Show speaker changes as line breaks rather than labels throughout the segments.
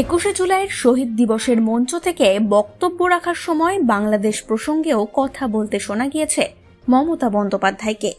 একুশে জুলাইয়ের শহীদ দিবসের মঞ্চ থেকে বক্তব্য রাখার সময় বাংলাদেশ প্রসঙ্গেও কথা বলতে শোনা গিয়েছে মমতা বন্দ্যোপাধ্যায়কে।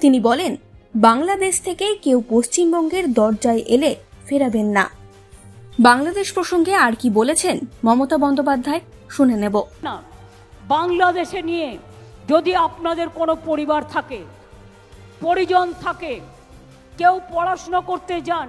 তিনি বলেন, বাংলাদেশ থেকে কেউ পশ্চিমবঙ্গের দরজায় এলে ফেরাবেন না। বাংলাদেশ প্রসঙ্গে আর কি বলেছেন মমতা বন্দ্যোপাধ্যায়? শুনে নেব।
না, বাংলাদেশে নিয়ে যদি আপনাদের কোনো পরিবার থাকে, পরিজন থাকে, কেউ পড়াশোনা করতে যান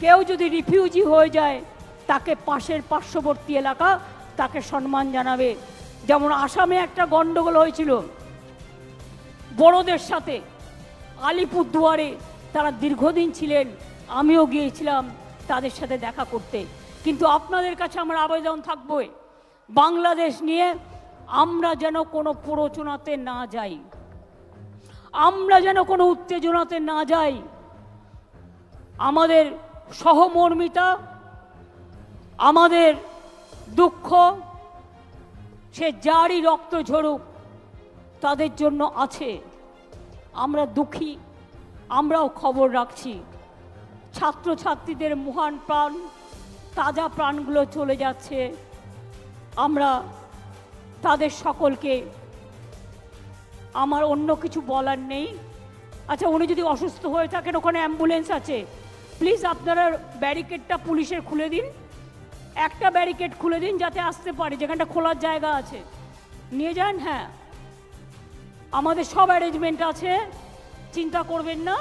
কেউ যদি রিফিউজি হয়ে যায়, তাকে পাশের পার্শ্ববর্তী এলাকা তাকে সম্মান জানাবে। যেমন আসামে একটা গণ্ডগোল হয়েছিল। বড়দের সাথে আলিপুরদুয়ারে তারা দীর্ঘদিন ছিলেন, আমিও গিয়েছিলাম তাদের সাথে দেখা করতে। কিন্তু আপনাদের কাছে আমার আবেদন থাকবে, বাংলাদেশ নিয়ে আমরা যেন কোনো প্ররোচনাতে না যাই। আমরা যেন কোনো উত্তেজনাতে না যাই। আমাদের সহমর্মিতা, আমাদের দুঃখ, সে যারই রক্ত ঝরুক, তাদের জন্য আছে। আমরা দুঃখী, আমরাও খবর রাখছি। ছাত্রছাত্রীদের মহান প্রাণ, তাজা প্রাণগুলো চলে যাচ্ছে। আমরা তাদের সকলকে, আমার অন্য কিছু বলার নেই। আচ্ছা উনি যদি অসুস্থ হয়ে থাকেন, ওখানে অ্যাম্বুলেন্স আছে। প্লিজ আপনারা ব্যারিকেডটা পুলিশের খুলে দিন। একটা ব্যারিকেড খুলে দিন যাতে আসতে পারে, যেখানটা খোলার জায়গা আছে। নিয়ে যান হ্যাঁ। আমাদের সব অ্যারেঞ্জমেন্ট আছে, চিন্তা করবেন না।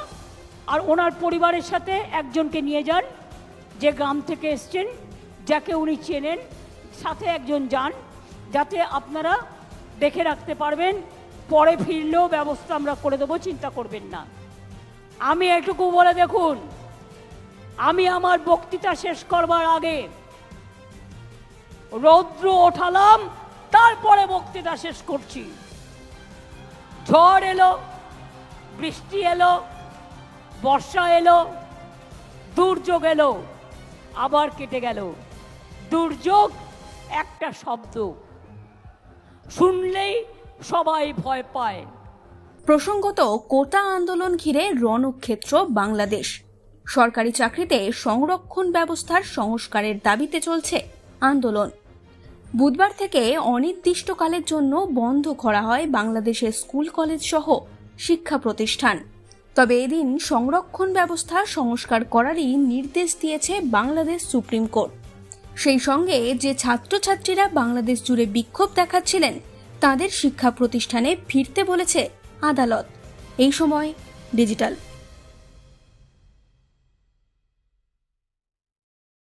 আর ওনার পরিবারের সাথে একজনকে নিয়ে যান, যে গ্রাম থেকে এসছেন, যাকে উনি চেনেন, সাথে একজন যান, যাতে আপনারা দেখে রাখতে পারবেন, পরে ফিরলেও ব্যবস্থা আমরা করে দেবো, চিন্তা করবেন না। আমি এটুকু বলে দেখুন। আমি আমার বক্তৃতা শেষ করবার আগে রৌদ্র ওঠালাম, তারপরে বক্তৃতা শেষ করছি। ঝড় এলো, বৃষ্টি এলো, বর্ষা এলো, দুর্যোগ এলো, আবার কেটে গেল। দুর্যোগ একটা শব্দ। শুনলেই সবাই ভয় পায়।
প্রসঙ্গত, কোটা আন্দোলন ঘিরে রণক্ষেত্র, বাংলাদেশ। সরকারি চাকরিতে সংরক্ষণ ব্যবস্থার সংস্কারের দাবিতে চলছে আন্দোলন। বুধবার থেকে অনির্দিষ্টকালের জন্য বন্ধ করা হয় বাংলাদেশের স্কুল, কলেজ সহ শিক্ষা প্রতিষ্ঠান। তবে এদিন সংরক্ষণ ব্যবস্থা সংস্কার করারই নির্দেশ দিয়েছে বাংলাদেশ সুপ্রিম কোর্ট। সেই সঙ্গে যে ছাত্রছাত্রীরা বাংলাদেশ জুড়ে বিক্ষোভ দেখাচ্ছিলেন, তাদের শিক্ষা প্রতিষ্ঠানে ফিরতে বলেছে আদালত। এই সময় ডিজিটাল